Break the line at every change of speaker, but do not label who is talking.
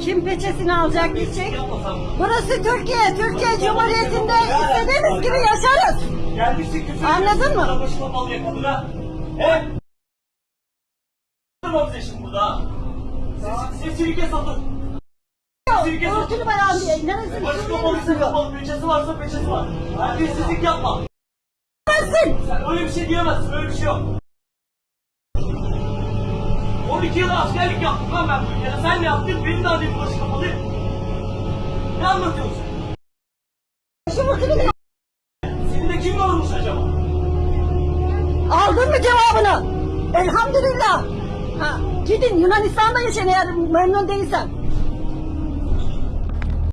Kim peçesini alacak
diyecek?
Burası Türkiye. Türkiye Cumhuriyeti'nde istediğimiz gibi yaşarız. Anladın mı?
Başıma bal yakadına. Hep. Durmamız yaşım burada. Sesirike satın. Sesirike satın.
Örtülü baran
Başka polisi kapalı. Peçesi varsa peçesi var. Terbiyesizlik yapma. Sen öyle bir şey diyemezsin, öyle bir şey yok. 12 yıl askerlik yaptım lan ben bu ülkede. Sen ne yaptın? Benim de annemin başı kapalı. Ne anlatıyorsun?
Şu örtülü bayan.
Seni de kim yormuş acaba?
Aldın mı cevabını? Elhamdülillah. Ha, gidin Yunanistan'da yaşayın eğer memnun değilsen.